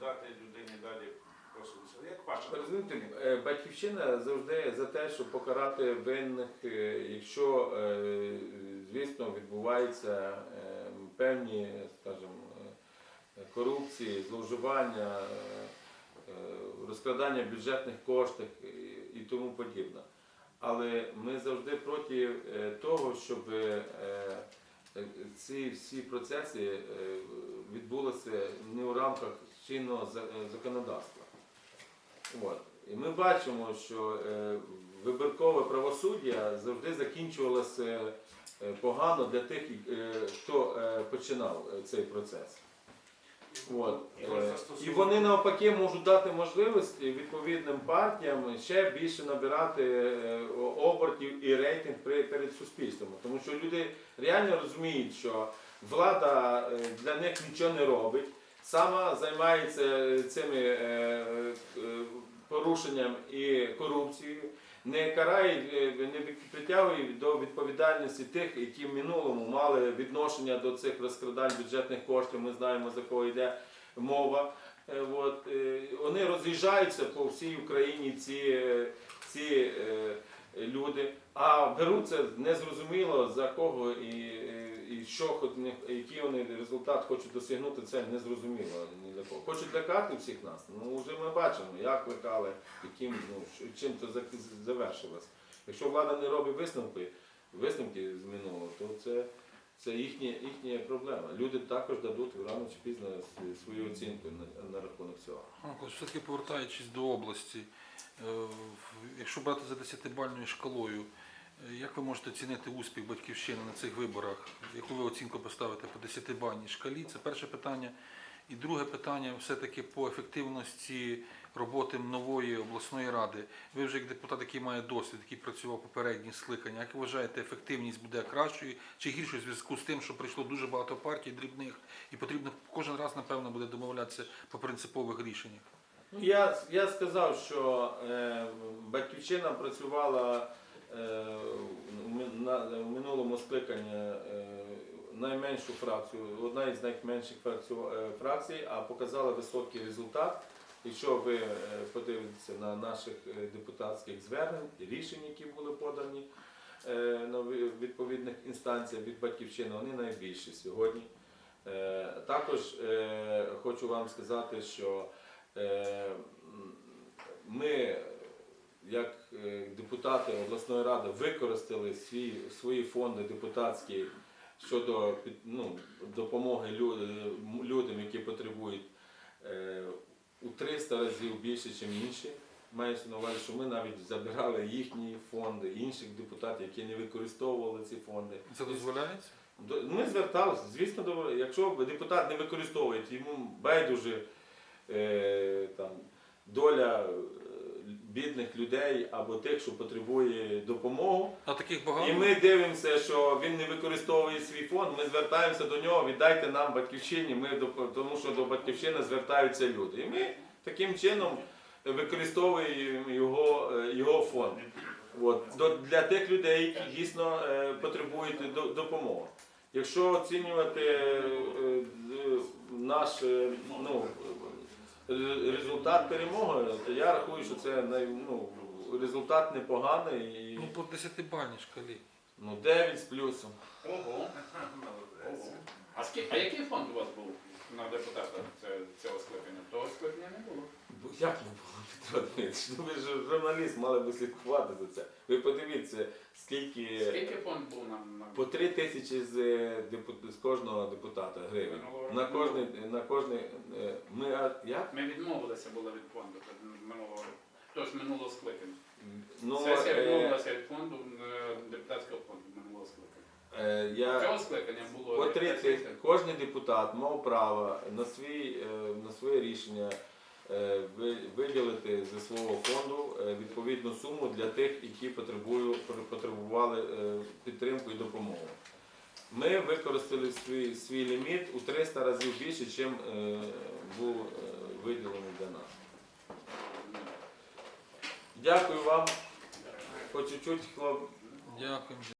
дати людині далі послухатися. Як ваша Розумієте, е, батьківщина завжди за те, щоб покарати винних, е, якщо, е, звісно, відбуваються певні, скажімо, корупції, зловживання, розкрадання бюджетних коштів і- тому подібне. Але ми завжди проти того, щоб ці всі процеси е, відбулися не у рамках чинного е, законодавства. От. І ми бачимо, що е, вибіркове правосуддя завжди закінчувалося погано для тих, хто починав цей процес. От. Е, І вони навпаки можуть дати можливість відповідним партіям ще більше набирати е, обертів і рейтинг при- перед суспільством. Тому що люди реально розуміють, що влада е, для них нічого не робить, сама займається цими е, е, порушенням і корупцією, не карає, е, не притягує до відповідальності тих, які в минулому мали відношення до цих розкрадань бюджетних коштів. Ми знаємо за кого йде мова. Е, От, е, вони роз'їжджаються по всій Україні ці, ці люди, а беруться незрозуміло за кого і, і що який вони результат хочуть досягнути, це незрозуміло ні для кого. Хочуть лякати всіх нас. Ну вже ми бачимо, як лякали, яким ну чим це завершилось. Якщо влада не робить висновки, висновки з минулого, то це. Це їхня, їхня проблема. Люди також дадуть рано чи пізно свою оцінку на, на рахунок цього. Все-таки повертаючись до області, е, якщо брати за 10-бальною шкалою, як ви можете оцінити успіх батьківщини на цих виборах? Яку ви оцінку поставите по 10-бальній шкалі? Це перше питання. І друге питання все-таки по ефективності роботи нової обласної ради. Ви вже як депутат, який має досвід, який працював попередні скликання, як вважаєте, ефективність буде кращою чи гіршою в зв'язку з тим, що прийшло дуже багато партій дрібних, і потрібно кожен раз, напевно, буде домовлятися по принципових рішеннях? Ну, я, я сказав, що е, батьківщина працювала е, в минулому скликанні е, найменшу фракцію, одна із найменших фракцій, е, а показала високий результат. Якщо ви подивитеся на наших депутатських звернень, рішень, які були подані на відповідних інстанціях від батьківщини, вони найбільші сьогодні. Також хочу вам сказати, що ми, як е, депутати обласної ради, використали свій, свої фонди депутатські щодо ну, допомоги людям, які потребують е, у 300 разів більше, ніж інші. Мається на увазі, що ми навіть забирали їхні фонди, інших депутатів, які не використовували ці фонди. Це дозволяється? Ми зверталися, звісно, якщо депутат не використовує, йому байдуже е, там, доля е, бідних людей або тих, що потребує допомогу. А таких І ми дивимося, що він не використовує свій фонд, ми звертаємося до нього, віддайте нам батьківщині, ми тому що до батьківщини звертаються люди. І ми таким чином використовуємо його, е, його фонд. От, для тих людей, які дійсно е, потребують до- допомоги. Якщо оцінювати е, наш ну, результат перемоги, то я рахую, що це най- ну, результат непоганий. І, Ну, по 10-бальній шкалі. ну, 9 з плюсом. Ого. Ого. А, скільки а який фонд у вас був на депутата це- цього скликання? Того скликання не було. Як не було Петро Дмитрович? Ну ви ж журналіст мали би слідкувати за це. Ви подивіться, скільки Скільки фонд був на, на... по 3 тисячі з, е, депу- з кожного депутата гривень. Минулого На року кожний, на кожний е, ми а, як? Ми відмовилися були від фонду минулого року. Тож минулого скликання. Ну, Сесія е, відмовилася від фонду е, депутатського фонду минулого скликання. е, я Цього скликання було по 3 сесія. тисячі, кожен депутат мав право на свій е, на своє рішення виділити зі свого фонду е, відповідну суму для тих, які потребували е, підтримку і допомогу. Ми використали свій, свій ліміт у 300 разів більше, ніж був е, виділений для нас. Дякую вам. По чуть-чуть, хлоп, Дякую.